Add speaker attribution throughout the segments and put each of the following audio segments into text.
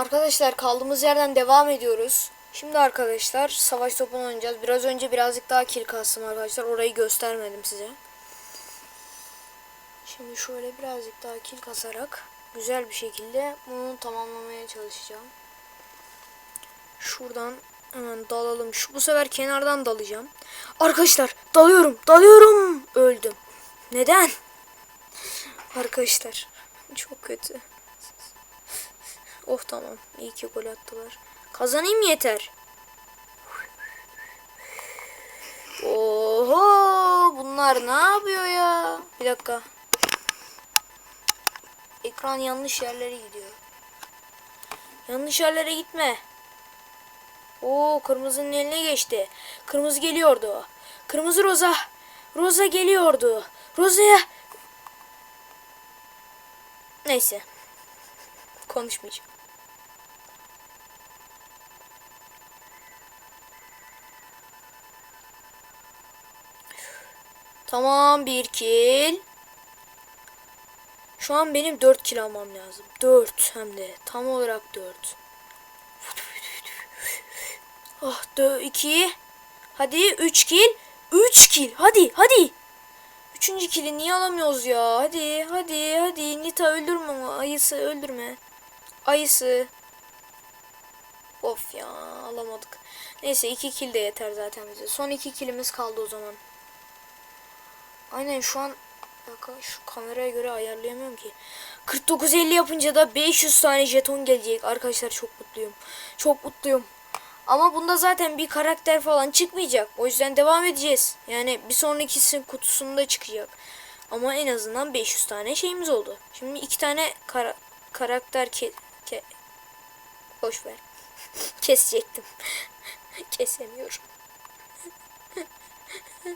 Speaker 1: Arkadaşlar kaldığımız yerden devam ediyoruz. Şimdi arkadaşlar savaş topunu oynayacağız. Biraz önce birazcık daha kill kastım arkadaşlar. Orayı göstermedim size. Şimdi şöyle birazcık daha kill kasarak güzel bir şekilde bunu tamamlamaya çalışacağım. Şuradan hemen dalalım. Şu bu sefer kenardan dalacağım. Arkadaşlar dalıyorum. Dalıyorum. Öldüm. Neden? Arkadaşlar çok kötü. Oh tamam. İyi ki gol attılar. Kazanayım yeter. Oho bunlar ne yapıyor ya? Bir dakika. Ekran yanlış yerlere gidiyor. Yanlış yerlere gitme. Oo kırmızının eline geçti. Kırmızı geliyordu. Kırmızı Roza. Roza geliyordu. Roza'ya Neyse. Konuşmayacağım. Tamam bir kill. Şu an benim 4 kill almam lazım. 4 hem de tam olarak 4. Ah 2. Hadi 3 kill. 3 kill. Hadi hadi. Üçüncü kili niye alamıyoruz ya? Hadi hadi hadi. Nita öldürme ama. Ayısı öldürme. Ayısı. Of ya alamadık. Neyse iki kill de yeter zaten bize. Son iki killimiz kaldı o zaman. Aynen şu an şu kameraya göre ayarlayamıyorum ki. 49.50 yapınca da 500 tane jeton gelecek. Arkadaşlar çok mutluyum. Çok mutluyum. Ama bunda zaten bir karakter falan çıkmayacak. O yüzden devam edeceğiz. Yani bir sonrakisi kutusunda çıkacak. Ama en azından 500 tane şeyimiz oldu. Şimdi iki tane kara- karakter ke, ke boş ver. Kesecektim. Kesemiyorum. Hu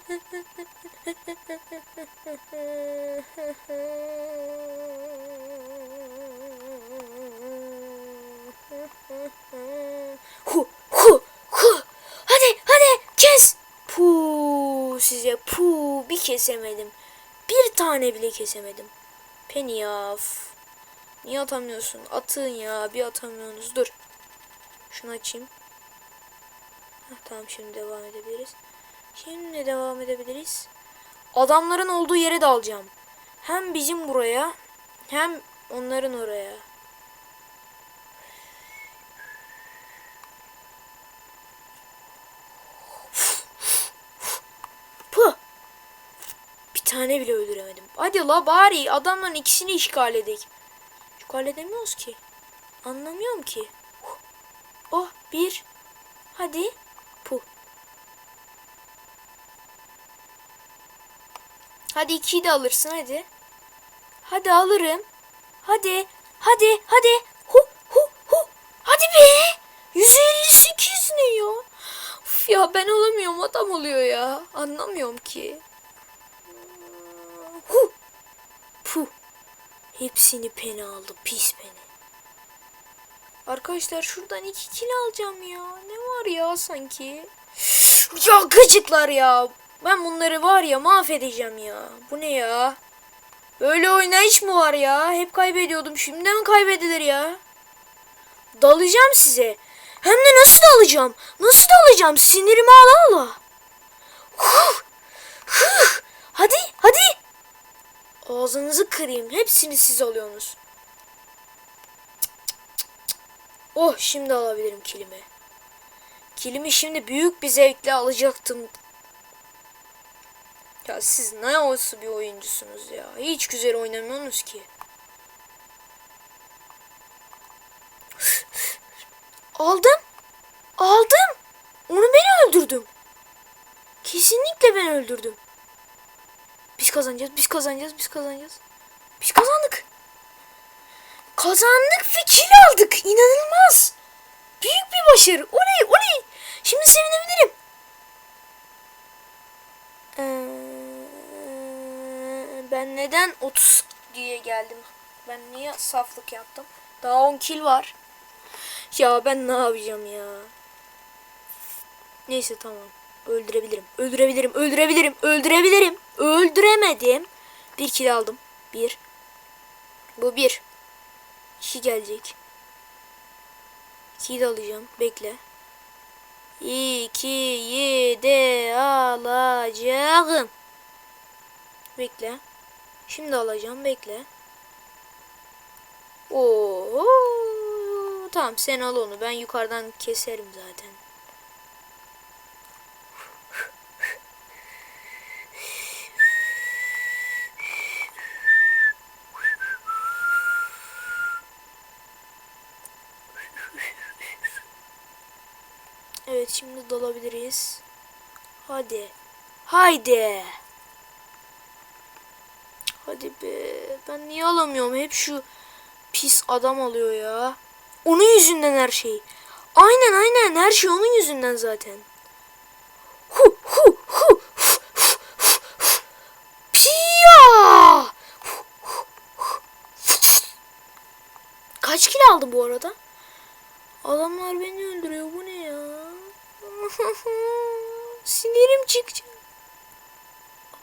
Speaker 1: hu hu. Hadi hadi kes. Pu size pu bir kesemedim. Bir tane bile kesemedim. Penny ya. Niye atamıyorsun? Atın ya. Bir atamıyorsunuz. Dur. Şunu açayım. Heh, tamam şimdi devam edebiliriz. Şimdi devam edebiliriz. Adamların olduğu yere de alacağım. Hem bizim buraya hem onların oraya. Puh. Bir tane bile öldüremedim. Hadi la bari adamların ikisini işgal edik. İşgal edemiyoruz ki. Anlamıyorum ki. Oh bir. Hadi. Hadi ikiyi de alırsın hadi. Hadi alırım. Hadi. Hadi. Hadi. Hu hu hu. Hadi be. 158 ne ya? Uf ya ben olamıyorum adam oluyor ya. Anlamıyorum ki. Hu. Puh. Hepsini peni aldı. Pis peni. Arkadaşlar şuradan iki kilo alacağım ya. Ne var ya sanki? Ya gıcıklar ya. Ben bunları var ya mahvedeceğim ya. Bu ne ya? Böyle oynayış mı var ya? Hep kaybediyordum. Şimdi mi kaybedilir ya? Dalacağım size. Hem de nasıl dalacağım? Nasıl dalacağım? Sinirimi ala ala. Huh! Huh! Hadi hadi. Ağzınızı kırayım. Hepsini siz alıyorsunuz. Oh şimdi alabilirim kilimi. Kilimi şimdi büyük bir zevkle alacaktım. Ya siz ne olsa bir oyuncusunuz ya. Hiç güzel oynamıyorsunuz ki. Aldım. Aldım. Onu ben öldürdüm. Kesinlikle ben öldürdüm. Biz kazanacağız, biz kazanacağız, biz kazanacağız. Biz kazandık. Kazandık ve kill aldık. İnanılmaz. Büyük bir başarı. Oley oley. Şimdi sevinebilirim. Ee, ben neden 30 diye geldim? Ben niye saflık yaptım? Daha 10 kill var. Ya ben ne yapacağım ya? Neyse tamam. Öldürebilirim. Öldürebilirim. Öldürebilirim. Öldürebilirim. Öldüremedim. Bir kill aldım. Bir. Bu bir. İki gelecek. 2'yi de alacağım. Bekle. 2'yi de alacağım. Bekle. Şimdi alacağım. Bekle. Oo. Tamam sen al onu. Ben yukarıdan keserim zaten. Evet şimdi dalabiliriz. Hadi. Haydi. Hadi be. Ben niye alamıyorum? Hep şu pis adam alıyor ya. Onun yüzünden her şey. Aynen aynen her şey onun yüzünden zaten. Hu hu hu. Piya. Kaç kilo aldı bu arada? Adamlar beni öldürüyor. Bu ne? Sinirim çıkacak.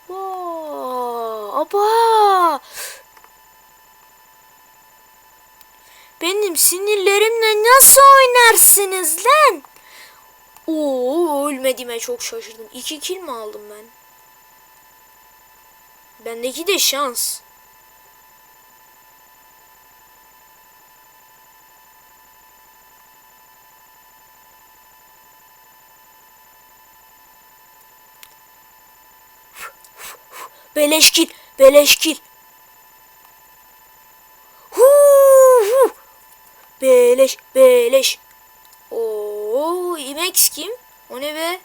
Speaker 1: Aba. Aba. Benim sinirlerimle nasıl oynarsınız lan? Oo ölmediğime çok şaşırdım. İki kill mi aldım ben? Bendeki de şans. Beleşkil, beleşkil. Hu hu. Beleş, beleş. Oo, Imex kim? O ne be?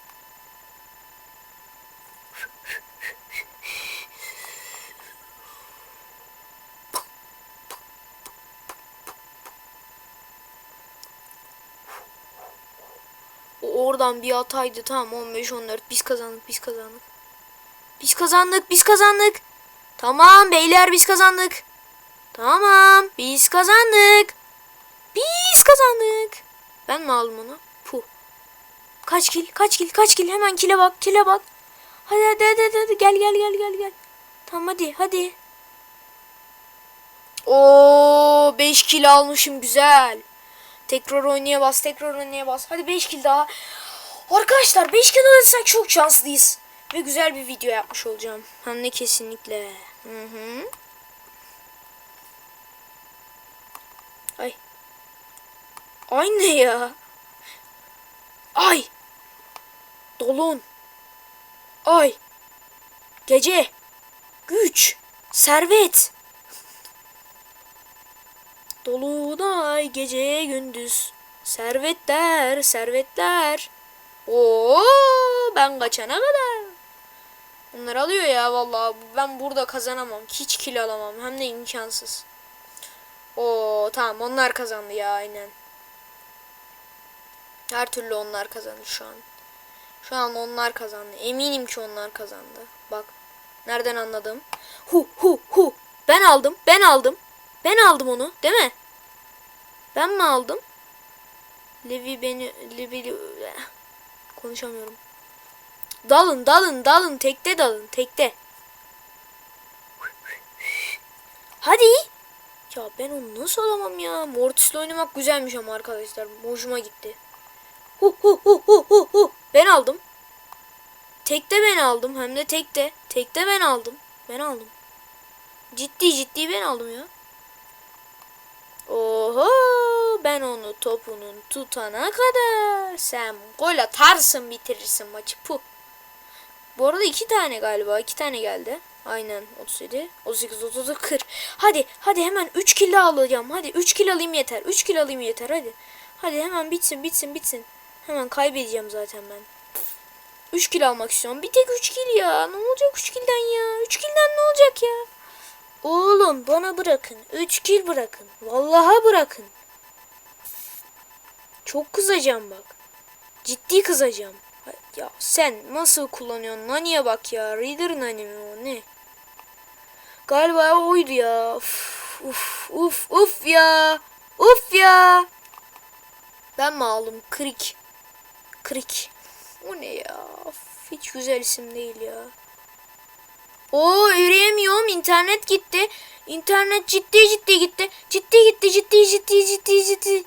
Speaker 1: Oradan bir hataydı. Tamam 15-14 biz kazandık biz kazandık. Biz kazandık, biz kazandık. Tamam beyler biz kazandık. Tamam biz kazandık. Biz kazandık. Ben mi aldım onu? Puh. Kaç kil, kaç kil, kaç kil. Hemen kile bak, kile bak. Hadi hadi hadi hadi, gel gel gel gel gel. Tamam hadi hadi. Oo 5 kil almışım güzel. Tekrar oynaya bas, tekrar oynaya bas. Hadi 5 kil daha. Arkadaşlar 5 kil alırsak çok şanslıyız. Ve güzel bir video yapmış olacağım. Hem de kesinlikle. Hı hı. Ay. Ay ne ya? Ay. Dolun. Ay. Gece. Güç. Servet. Dolunay gece gündüz. Servetler, servetler. Oo, ben kaçana kadar. Bunlar alıyor ya vallahi ben burada kazanamam. Hiç kill alamam. Hem de imkansız. Oo tamam onlar kazandı ya aynen. Her türlü onlar kazandı şu an. Şu an onlar kazandı. Eminim ki onlar kazandı. Bak. Nereden anladım? Hu hu hu. Ben aldım. Ben aldım. Ben aldım onu. Değil mi? Ben mi aldım? Levi beni... Levi... Konuşamıyorum. Dalın dalın dalın tekte dalın tekte. Hadi. Ya ben onu nasıl alamam ya? Mortis'le oynamak güzelmiş ama arkadaşlar. Hoşuma gitti. Hu hu hu hu hu hu. Ben aldım. Tekte ben aldım. Hem de tekte. Tekte ben aldım. Ben aldım. Ciddi ciddi ben aldım ya. Oho ben onu topunun tutana kadar sen gol atarsın bitirirsin maçı. Puh. Bu arada iki tane galiba. iki tane geldi. Aynen 37, 38, 30, 40. Hadi hadi hemen 3 kilo alacağım. Hadi 3 kilo alayım yeter. 3 kilo alayım yeter hadi. Hadi hemen bitsin bitsin bitsin. Hemen kaybedeceğim zaten ben. 3 kilo almak istiyorum. Bir tek 3 kilo ya. Ne olacak 3 kilden ya? 3 kilden ne olacak ya? Oğlum bana bırakın. 3 kil bırakın. Vallaha bırakın. Çok kızacağım bak. Ciddi kızacağım. Ya sen nasıl kullanıyorsun? Nani'ye bak ya. Reader Nani mi o ne? Galiba oydu ya. Uf uf uf, uf ya. Uf ya. Ben mi aldım? Krik. Krik. O ne ya? Of, hiç güzel isim değil ya. O yürüyemiyorum. İnternet gitti. İnternet ciddi ciddi gitti. Ciddi gitti. Ciddi ciddi ciddi ciddi.